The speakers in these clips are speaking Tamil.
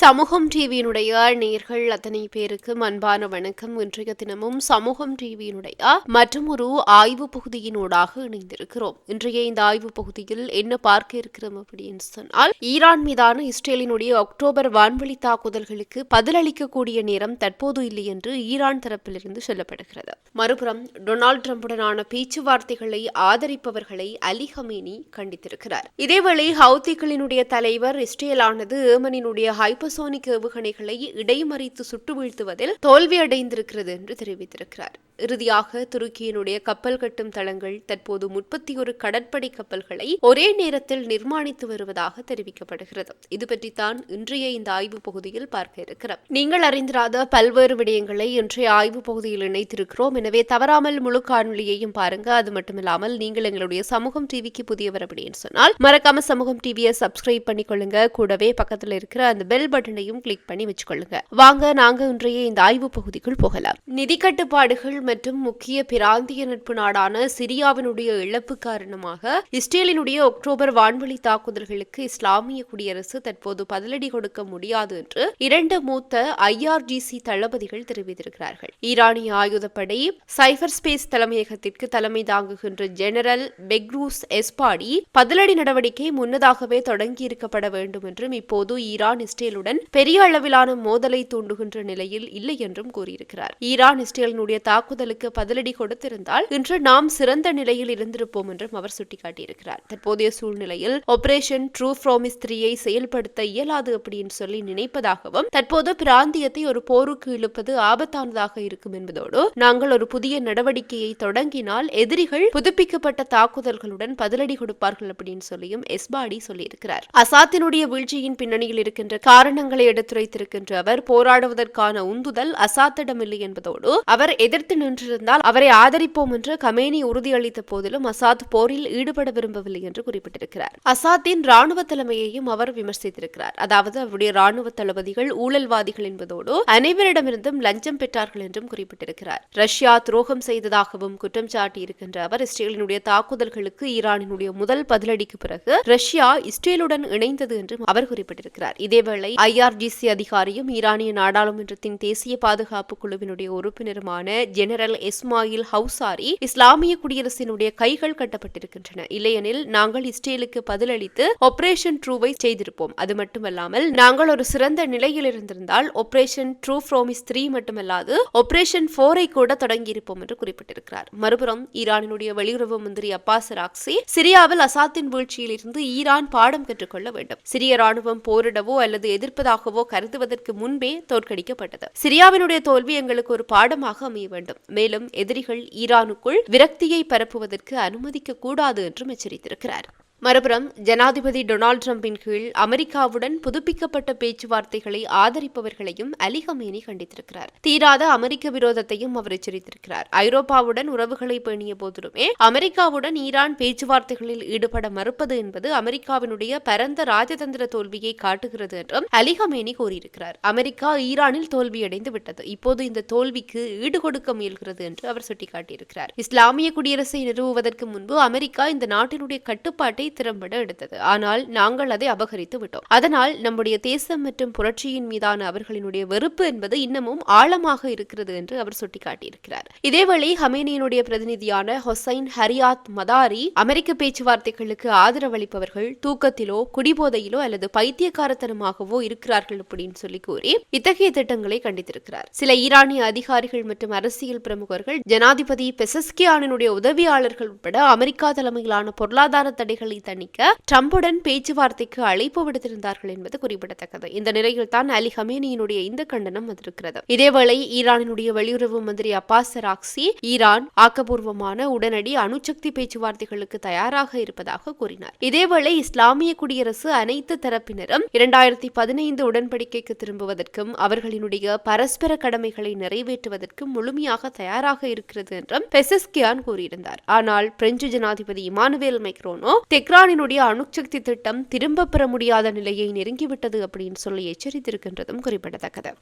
சமூகம் டிவியினுடைய நேர்கள் அத்தனை பேருக்கு அன்பான வணக்கம். இன்றைய தினமும் சமூகம் டிவியினுடைய மற்றும் ஒரு ஆய்வு பகுதியினூடாக இணைந்திருக்கிறோம். இன்றைய இந்த ஆய்வு பகுதியில் என்ன பார்க்க இருக்கிறோம் அப்படின்னு சொன்னால் ஈரான் மீதான இஸ்ரேலினுடைய அக்டோபர் வான்வழி தாக்குதல்களுக்கு பதிலளிக்கக்கூடிய நேரம் தற்போது இல்லை என்று ஈரான் தரப்பிலிருந்து சொல்லப்படுகிறது. மறுபுறம் டொனால்டு டிரம்புடனான பேச்சுவார்த்தைகளை ஆதரிப்பவர்களை அலி ஹமேனி கண்டித்திருக்கிறார். இதேவேளை ஹவுத்திகளினுடைய தலைவர் இஸ்ரேலானது ஏமனினுடைய சூப்பர்சோனிக் ஏவுகணைகளை இடைமறித்து சுட்டு வீழ்த்துவதில் தோல்வியடைந்திருக்கிறது என்று தெரிவித்திருக்கிறார். இறுதியாக துருக்கியினுடைய கப்பல் கட்டும் தளங்கள் தற்போது முப்பத்தி ஒரு கடற்படை கப்பல்களை ஒரே நேரத்தில் நிர்மாணித்து வருவதாக தெரிவிக்கப்படுகிறது. இது பற்றித்தான் இன்றைய இந்த ஆய்வு பகுதியில் பார்க்க இருக்கிறோம். நீங்கள் அறிந்திராத பல்வேறு விடயங்களை இன்றைய ஆய்வு பகுதியில் இணைத்திருக்கிறோம். எனவே தவறாமல் முழு காணொலியையும் பாருங்க. அது மட்டுமில்லாமல் நீங்கள் எங்களுடைய சமூகம் டிவிக்கு புதியவர் அப்படின்னு சொன்னால் மறக்காம சமூகம் டிவியை சப்ஸ்கிரைப் பண்ணிக்கொள்ளுங்க. கூடவே பக்கத்தில் இருக்கிற அந்த பெல் பட்டனையும் கிளிக் பண்ணி வச்சுக்கொள்ளுங்க. வாங்க நாங்க இன்றைய இந்த ஆய்வு பகுதிக்குள் போகலாம். நிதி கட்டுப்பாடுகள் மற்றும் முக்கிய பிராந்திய நட்பு நாடான சிரியாவினுடைய இழப்பு காரணமாக இஸ்ரேலினுடைய அக்டோபர் வான்வழி தாக்குதல்களுக்கு இஸ்லாமிய குடியரசு தற்போது பதிலடி கொடுக்க முடியாது என்று இரண்டு மூத்த ஐஆர்ஜிசி தளபதிகள் தெரிவித்திருக்கிறார்கள். ஈரானிய ஆயுதப்படை சைபர் ஸ்பேஸ் தலைமையகத்திற்கு தலைமை தாங்குகின்ற ஜெனரல் பெக்ரூஸ் எஸ்பாடி பதிலடி நடவடிக்கை முன்னதாகவே தொடங்கியிருக்கப்பட வேண்டும் என்றும் இப்போது ஈரான் இஸ்ரேலுடன் பெரிய அளவிலான மோதலை தூண்டுகின்ற நிலையில் இல்லை என்றும் கூறியிருக்கிறார். ஈரான் இஸ்ரேலினுடைய தாக்குதலுக்கு பதிலடி கொடுத்திருந்தால் இன்று நாம் சிறந்த நிலையில் இருந்திருப்போம் என்றும் அவர் சுட்டிக்காட்டியிருக்கிறார். தற்போதைய சூழ்நிலையில் ஆபரேஷன் ட்ரூ ப்ரோமிஸ் த்ரீயை செயல்படுத்த இயலாது அப்படின்னு சொல்லி நினைப்பதாகவும் தற்போது பிராந்தியத்தை ஒரு போருக்கு இழுப்பது ஆபத்தானதாக இருக்கும் என்பதோடு நாங்கள் ஒரு புதிய நடவடிக்கையை தொடங்கினால் எதிரிகள் புதுப்பிக்கப்பட்ட தாக்குதல்களுடன் பதிலடி கொடுப்பார்கள் அப்படின்னு சொல்லியும் எஸ்பாடி சொல்லியிருக்கிறார். அசாத்தினுடைய வீழ்ச்சியின் பின்னணியில் இருக்கின்ற காரணங்களை எடுத்துரைத்திருக்கின்ற அவர் போராடுவதற்கான உந்துதல் அசாத்திடமில்லை என்பதோடு அவர் எதிர்த்து நின்றிருந்தால் அவரை ஆதரிப்போம் என்று கமேனி உறுதியளித்த போதிலும் அசாத் போரில் ஈடுபட விரும்பவில்லை என்று குறிப்பிட்டிருக்கிறார். அசாத்தின் ராணுவ தலைமையையும் அவர் விமர்சித்திருக்கிறார். அதாவது அவருடைய ராணுவ தளபதிகள் ஊழல்வாதிகள் என்பதோடு அனைவரிடமிருந்தும் லஞ்சம் பெற்றார்கள் என்றும் குறிப்பிட்டிருக்கிறார். ரஷ்யா துரோகம் செய்ததாகவும் குற்றம் சாட்டியிருக்கின்ற அவர் இஸ்ரேலினுடைய தாக்குதல்களுக்கு ஈரானினுடைய முதல் பதிலடிக்கு பிறகு ரஷ்யா இஸ்ரேலுடன் இணைந்தது என்றும் அவர் குறிப்பிட்டிருக்கிறார். இதேவேளை ஐஆர்ஜிசி அதிகாரியும் ஈரானிய நாடாளுமன்றத்தின் தேசிய பாதுகாப்பு குழுவினுடைய உறுப்பினருமான ஜெனரல் இஸ்மாயில் ஹவுசாரி இஸ்லாமிய குடியரசினுடைய கைகள் கட்டப்பட்டிருக்கின்றன. இல்லையெனில் நாங்கள் இஸ்ரேலுக்கு பதிலளித்து ஆபரேஷன் ட்ரூவை செய்திருப்போம். அது மட்டுமல்லாமல் நாங்கள் ஒரு சிறந்த நிலையில் இருந்திருந்தால் ஆபரேஷன் ட்ரூ ஃப்ரோமிஸ் த்ரீ மட்டுமல்லாது ஆபரேஷன் போரை கூட தொடங்கியிருப்போம் என்று குறிப்பிட்டிருக்கிறார். மறுபுறம் ஈரானினுடைய வெளியுறவு மந்திரி அப்பாஸ் ராக்சி சிரியாவில் அசாத்தின் வீழ்ச்சியில் இருந்து ஈரான் பாடம் கற்றுக்கொள்ள வேண்டும். சிரிய ராணுவம் போரிடவோ அல்லது எதிர்ப்பதாகவோ கருதுவதற்கு முன்பே தோற்கடிக்கப்பட்டது. சிரியாவினுடைய தோல்வி எங்களுக்கு ஒரு பாடமாக அமைய வேண்டும். மேலும் எதிரிகள் ஈரானுக்குள் விரக்தியை பரப்புவதற்கு அனுமதிக்க கூடாது என்றும் எச்சரித்திருக்கிறார். மறுபுறம் ஜனாதிபதி டொனால்டு டிரம்பின் கீழ் அமெரிக்காவுடன் புதுப்பிக்கப்பட்ட பேச்சுவார்த்தைகளை ஆதரிப்பவர்களையும் அலி ஹமேனி கண்டித்திருக்கிறார். தீராத அமெரிக்க விரோதத்தையும் அவர் எச்சரித்திருக்கிறார். ஐரோப்பாவுடன் உறவுகளை பேணிய போதிலுமே அமெரிக்காவுடன் ஈரான் பேச்சுவார்த்தைகளில் ஈடுபட மறுப்பது என்பது அமெரிக்காவினுடைய பரந்த ராஜதந்திர தோல்வியை காட்டுகிறது என்றும் அலி ஹமேனி கூறியிருக்கிறார். அமெரிக்கா ஈரானில் தோல்வியடைந்து விட்டது. இப்போது இந்த தோல்விக்கு ஈடுகொடுக்க முயல்கிறது என்று அவர் சுட்டிக்காட்டியிருக்கிறார். இஸ்லாமிய குடியரசை நிறுவுவதற்கு முன்பு அமெரிக்கா இந்த நாட்டினுடைய கட்டுப்பாட்டை திறம்பட எடுத்தது. ஆனால் நாங்கள் அதை அபகரித்து விட்டோம். அதனால் நம்முடைய தேசம் மற்றும் புரட்சியின் மீதான அவர்களினுடைய வெறுப்பு என்பது இன்னமும் ஆழமாக இருக்கிறது என்று அவர் சுட்டிக்காட்டியிருக்கிறார். இதேவேளை ஹமேனியினுடைய பிரதிநிதியான ஹொசைன் ஹரியாத் மதாரி அமெரிக்க பேச்சுவார்த்தைகளுக்கு ஆதரவளிப்பவர்கள் தூக்கத்திலோ குடிபோதையிலோ அல்லது பைத்தியக்காரத்தனமாகவோ இருக்கிறார்கள் அப்படின்னு சொல்லி கூறி இத்தகைய திட்டங்களை கண்டித்திருக்கிறார். சில ஈரானிய அதிகாரிகள் மற்றும் அரசியல் பிரமுகர்கள் ஜனாதிபதி பெசஸ்கியானினுடைய உதவியாளர்கள் உட்பட அமெரிக்கா தலைமையிலான பொருளாதார தடைகளை தணிக்க ட்ரம்புடன் பேச்சுவார்த்தைக்கு அழைப்பு விடுத்திருந்தார்கள் என்பது குறிப்பிடத்தக்கது. இந்த நிலையில் தான் அலி ஹமேனியினுடைய இந்த கண்டனம் வந்திருக்கிறது. இதேவேளை ஈரானினுடைய வெளியுறவு மந்திரி அப்பாஸ் ராக்சி ஈரான் ஆக்கப்பூர்வமான உடனடி அணுசக்தி பேச்சுவார்த்தைகளுக்கு தயாராக இருப்பதாக கூறினார். இதேவேளை இஸ்லாமிய குடியரசு அனைத்து தரப்பினரும் இரண்டாயிரத்தி பதினைந்து உடன்படிக்கைக்கு திரும்புவதற்கும் அவர்களினுடைய பரஸ்பர கடமைகளை நிறைவேற்றுவதற்கும் முழுமையாக தயாராக இருக்கிறது என்றும் பெசஸ்கியான் கூறியிருந்தார். ஆனால் பிரெஞ்சு ஜனாதிபதி இமானுவேல் மைக்ரோனோ தெக்ரானினுடைய அணுசக்தி திட்டம் திரும்ப பெற முடியாத நிலையை நெருங்கிவிட்டது அப்படின்னு சொல்லி எச்சரித்திருக்கின்றதும் குறிப்பிடத்தக்கது.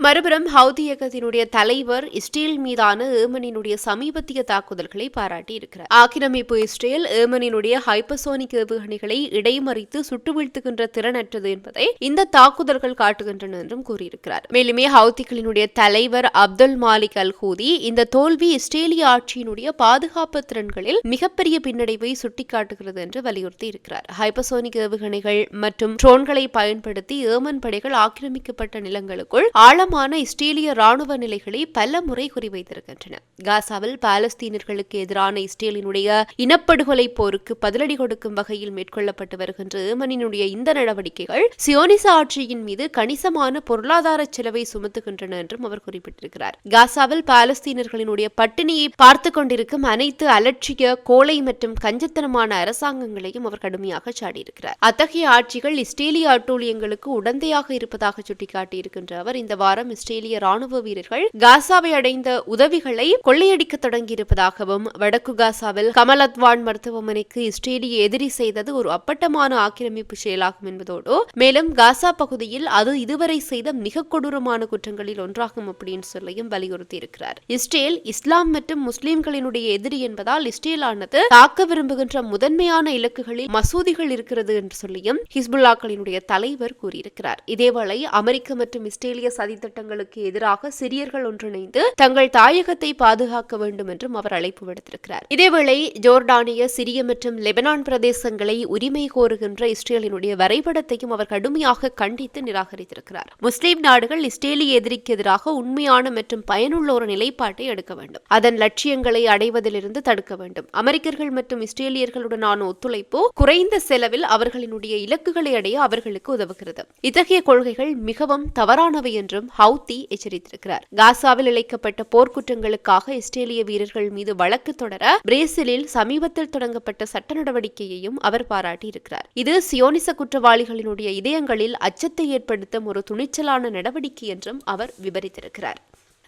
மறுபுறம் ஹவுதி இயக்கத்தினுடைய தலைவர் இஸ்ரேல் மீதான ஏமனினுடைய சமீபத்திய தாக்குதல்களை பாராட்டியிருக்கிறார். ஆக்கிரமிப்பு இஸ்ரேல் ஏமனினுடைய ஹைப்பசோனிக் ஏவுகணைகளை இடைமறித்து சுட்டு வீழ்த்துகின்ற திறனற்றது என்பதை இந்த தாக்குதல்கள் காட்டுகின்றன என்றும் கூறியிருக்கிறார். மேலுமே ஹவுதிகளினுடைய தலைவர் அப்துல் மாலிக் அல் ஹூதி இந்த தோல்வி இஸ்ரேலிய ஆட்சியினுடைய பாதுகாப்பு திறன்களில் மிகப்பெரிய பின்னடைவை சுட்டிக்காட்டுகிறது என்று வலியுறுத்தி இருக்கிறார் ஹைப்பசோனிக் ஏவுகணைகள் மற்றும் ட்ரோன்களை பயன்படுத்தி ஏமன் படைகள் ஆக்கிரமிக்கப்பட்ட நிலங்களுக்குள் ஆழமான இஸ்ரேலிய ராணுவ நிலைகளை பல முறை குறிவைத்திருக்கின்றன. காசாவில் பாலஸ்தீனர்களுக்கு எதிரான இஸ்ரேலினுடைய இனப்படுகொலை போருக்கு பதிலடி கொடுக்கும் வகையில் மேற்கொள்ளப்பட்டு வருகின்ற ஏமனினுடைய இந்த நடவடிக்கைகள் சியோனிச ஆட்சியின் மீது கணிசமான பொருளாதார செலவை சுமத்துகின்றன என்றும் அவர் குறிப்பிட்டிருக்கிறார். காசாவில் பாலஸ்தீனர்களினுடைய பட்டினியை பார்த்து கொண்டிருக்கும் அனைத்து அலட்சிய கோலை மற்றும் கஞ்சத்தனமான அரசாங்கங்களையும் அவர் கடுமையாக சாடியிருக்கிறார். அத்தகைய ஆட்சிகள் இஸ்ரேலிய அட்டூழியங்களுக்கு உடந்தையாக இருப்பதாக சுட்டிக்காட்டியிருக்கின்ற அவர் இந்த வாரம் இஸ்ரேலிய ராணுவ வீரர்கள் காசாவை அடைந்த உதவிகளை கொள்ளையடிக்க தொடங்கியிருப்பதாகவும் வடக்கு காசாவில் கமலத்வான் மருத்துவமனைக்கு இஸ்ரேலிய எதிரி செய்தது ஒரு அப்பட்டமான ஆக்கிரமிப்பு செயலாகும் என்பதோடு மேலும் காசா பகுதியில் அது இதுவரை செய்த மிக கொடூரமான குற்றங்களில் ஒன்றாகும் அப்படின்னு சொல்லியும் வலியுறுத்தியிருக்கிறார். இஸ்ரேல் இஸ்லாம் மற்றும் முஸ்லிம்களினுடைய எதிரி என்பதால் இஸ்ரேல் ஆனது தாக்க விரும்புகின்ற முதன்மையான இலக்குகளில் மசூதிகள் இருக்கிறது என்று சொல்லியும் ஹிஸ்புல்லாக்களினுடைய தலைவர் கூறியிருக்கிறார். இதேவேளை அமெரிக்க மற்றும் இஸ்ரேலிய திட்டங்களுக்கு எதிராக சிரியர்கள் ஒன்றிணைந்து தங்கள் தாயகத்தை பாதுகாக்க வேண்டும் என்றும் அவர் அழைப்பு விடுத்திருக்கிறார். இதேவேளை ஜோர்டானிய சிரிய மற்றும் லெபனான் பிரதேசங்களை உரிமை கோருகின்ற இஸ்ரேலினுடைய வரைபடத்தையும் அவர் கடுமையாக கண்டித்து நிராகரித்திருக்கிறார். முஸ்லிம் நாடுகள் இஸ்ரேலிய எதிரிக்கு எதிராக உண்மையான மற்றும் பயனுள்ள ஒரு நிலைப்பாட்டை எடுக்க வேண்டும். அதன் லட்சியங்களை அடைவதிலிருந்து தடுக்க வேண்டும். அமெரிக்கர்கள் மற்றும் இஸ்ரேலியர்களுடனான ஒத்துழைப்பு குறைந்த செலவில் அவர்களினுடைய இலக்குகளை அடைய அவர்களுக்கு உதவுகிறது. இத்தகைய கொள்கைகள் மிகவும் தவறானவை என்றும் ஹவுத்தி எச்சரித்திருக்கிறார். காசாவில் இழைக்கப்பட்ட போர்க்குற்றங்களுக்காக இஸ்ரேலிய வீரர்கள் மீது வழக்கு தொடர பிரேசிலில் சமீபத்தில் தொடங்கப்பட்ட சட்ட நடவடிக்கையையும் அவர் பாராட்டியிருக்கிறார். இது சியோனிச குற்றவாளிகளினுடைய இதயங்களில் அச்சத்தை ஏற்படுத்தும் ஒரு துணிச்சலான நடவடிக்கை என்றும் அவர் விவரித்திருக்கிறார்.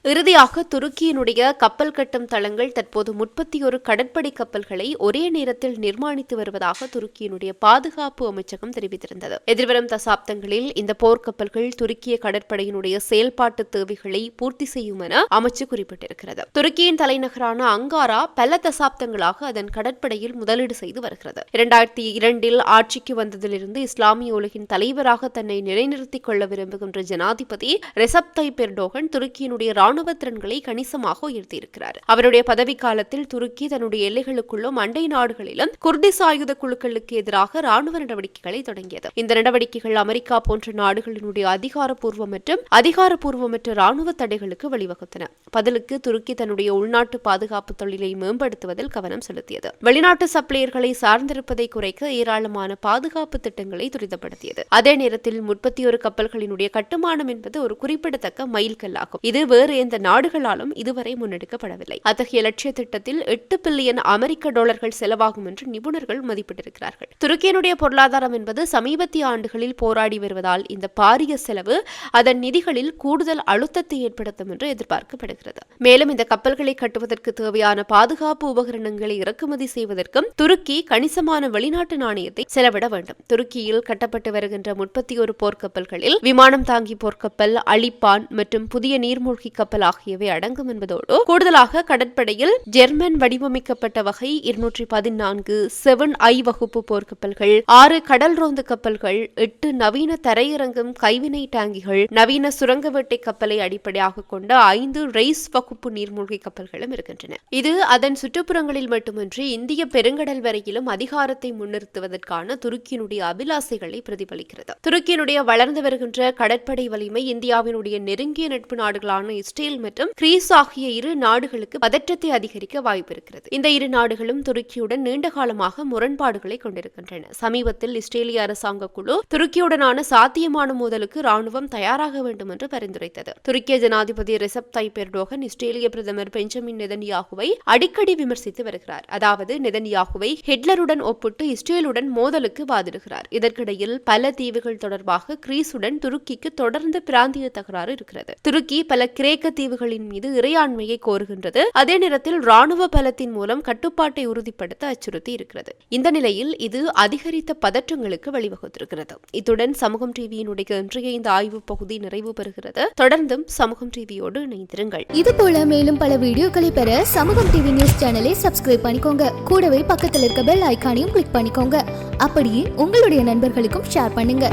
இறுதியாக துருக்கியினுடைய கப்பல் கட்டும் தளங்கள் தற்போது முப்பத்தி ஒரு கடற்படை கப்பல்களை ஒரே நேரத்தில் நிர்மாணித்து வருவதாக துருக்கியினுடைய பாதுகாப்பு அமைச்சகம் தெரிவித்திருந்தது. எதிர்வரும் தசாப்தங்களில் இந்த போர்க்கப்பல்கள் துருக்கிய கடற்படையினுடைய செயல்பாட்டு தேவைகளை பூர்த்தி செய்யும் என அமைச்சு குறிப்பிட்டிருக்கிறது. துருக்கியின் தலைநகரான அங்காரா பல தசாப்தங்களாக அதன் கடற்படையில் முதலீடு செய்து வருகிறது. இரண்டாயிரத்தி இரண்டில் ஆட்சிக்கு வந்ததிலிருந்து இஸ்லாமிய உலகின் தலைவராக தன்னை நிலைநிறுத்திக் கொள்ள விரும்புகின்ற ஜனாதிபதி ரெசப் தைப் பெர்டோகன் துருக்கியினுடைய ராணுவ திறன்களை கணிசமாக உயர்த்தியிருக்கிறார். அவருடைய பதவிக்காலத்தில் துருக்கி தன்னுடைய எல்லைகளுக்குள்ளும் அண்டை நாடுகளிலும் குர்திஸ் ஆயுத குழுக்களுக்கு எதிராக ராணுவ நடவடிக்கைகளை தொடங்கியது. இந்த நடவடிக்கைகள் அமெரிக்கா போன்ற நாடுகளினுடைய அதிகாரப்பூர்வ மற்றும் அதிகாரப்பூர்வமற்ற ராணுவ தடைகளுக்கு வழிவகுத்தன. பதிலுக்கு துருக்கி தன்னுடைய உள்நாட்டு பாதுகாப்பு தொழிலை மேம்படுத்துவதில் கவனம் செலுத்தியது. வெளிநாட்டு சப்ளையர்களை சார்ந்திருப்பதை குறைக்க ஏராளமான பாதுகாப்பு திட்டங்களை துரிதப்படுத்தியது. அதே நேரத்தில் முப்பத்தி ஒரு கப்பல்களினுடைய கட்டுமானம் என்பது ஒரு குறிப்பிடத்தக்க மைல்கல்லாகும். இது வேறு எந்த நாடுகளாலும் இதுவரை முன்னெடுக்கப்படவில்லை. அத்தகைய லட்சிய திட்டத்தில் எட்டு பில்லியன் அமெரிக்க டாலர்கள் செலவாகும் என்று நிபுணர்கள் மதிப்பிட்டிருக்கிறார்கள். துருக்கியினுடைய பொருளாதாரம் என்பது சமீபத்திய ஆண்டுகளில் போராடி வருவதால் இந்த பாரிய செலவு அதன் நிதிகளில் கூடுதல் அழுத்தத்தை ஏற்படுத்தும் என்று எதிர்பார்க்கப்படுகிறது. மேலும் இந்த கப்பல்களை கட்டுவதற்கு தேவையான பாதுகாப்பு உபகரணங்களை இறக்குமதி செய்வதற்கும் துருக்கி கணிசமான வெளிநாட்டு நாணயத்தை செலவிட வேண்டும். துருக்கியில் கட்டப்பட்டு வருகின்ற முப்பத்தி ஒரு போர்க்கப்பல்களில் விமானம் தாங்கி போர்க்கப்பல் அலிப்பான் மற்றும் புதிய நீர்மூழ்கி கப்பல் ஆகியவை அடங்கும் என்பதோடு கூடுதலாக கடற்படையில் ஜெர்மன் வடிவமைக்கப்பட்ட வகை இருநூற்றி பதினான்கு செவன் ஐ வகுப்பு போர்க்கப்பல்கள் ஆறு கடல் ரோந்து கப்பல்கள் எட்டு நவீன தரையிறங்கும் கைவினை டேங்கிகள் நவீன சுரங்க வேட்டை கப்பலை அடிப்படையாக கொண்ட ஐந்து ரெய்ஸ் வகுப்பு நீர்மூழ்கி கப்பல்களும் இருக்கின்றன. இது அதன் சுற்றுப்புறங்களில் மட்டுமின்றி இந்திய பெருங்கடல் வரையிலும் அதிகாரத்தை முன்னிறுத்துவதற்கான துருக்கியினுடைய அபிலாசைகளை பிரதிபலிக்கிறது. துருக்கியினுடைய வளர்ந்து வருகின்ற கடற்படை வலிமை இந்தியாவினுடைய நெருங்கிய நட்பு நாடுகளான இஸ்ரேல் மற்றும் கிரீஸ் ஆகிய இரு நாடுகளுக்கு பதற்றத்தை அதிகரிக்க வாய்ப்பு இருக்கிறது இந்த இரு நாடுகளும் துருக்கியுடன் நீண்ட காலமாக முரண்பாடுகளை கொண்டிருக்கின்றன. சமீபத்தில் இஸ்ரேலிய அரசாங்க குழு துருக்கியுடனான சாத்தியமான மோதலுக்கு ராணுவம் தயாராக வேண்டும் என்று பரிந்துரைத்தது. துருக்கிய ஜனாதிபதி ரிசப் தைப் எர்டோகன் இஸ்ரேலிய பிரதமர் பெஞ்சமின் நெதன்யாகுவை அடிக்கடி விமர்சித்து வருகிறார். அதாவது நெதன்யாகுவை ஹிட்லருடன் ஒப்பிட்டு இஸ்ரேலுடன் மோதலுக்கு வாதிடுகிறார். இதற்கிடையில் பல தீவுகள் தொடர்பாக கிரீஸுடன் துருக்கிக்கு தொடர்ந்து பிராந்திய தகராறு இருக்கிறது. துருக்கி பல கிரேக்க தீவுகளின் மீது இறையாண்மையை கோருகின்றது. அதே நேரத்தில் ராணுவ பலத்தின் மூலம் கட்டுப்பாட்டை உறுதிப்படுத்த அச்சுறுத்தி இருக்கிறது. இந்த நிலையில் இது அதிகரித்த பதற்றங்களுக்கு வழிவகுத்திருக்கிறது. இத்துடன் சமூகம் டிவியினுடைய இன்றைய இந்த ஆய்வு பகுதி நிறைவு பெறுகிறது. தொடர்ந்தும் சமூகம் டிவியோடு இணைந்திருங்கள். இது போல மேலும் பல வீடியோக்களை பெற சமூகம் டிவி நியூஸ் சேனலை சப்ஸ்கிரைப் பண்ணிக்கோங்க. கூடவே பக்கத்தில் இருக்க பெல் ஐக்கானையும் கிளிக் பண்ணிக்கோங்க. அப்படியே உங்களுடைய நண்பர்களுக்கும் ஷேர் பண்ணுங்க.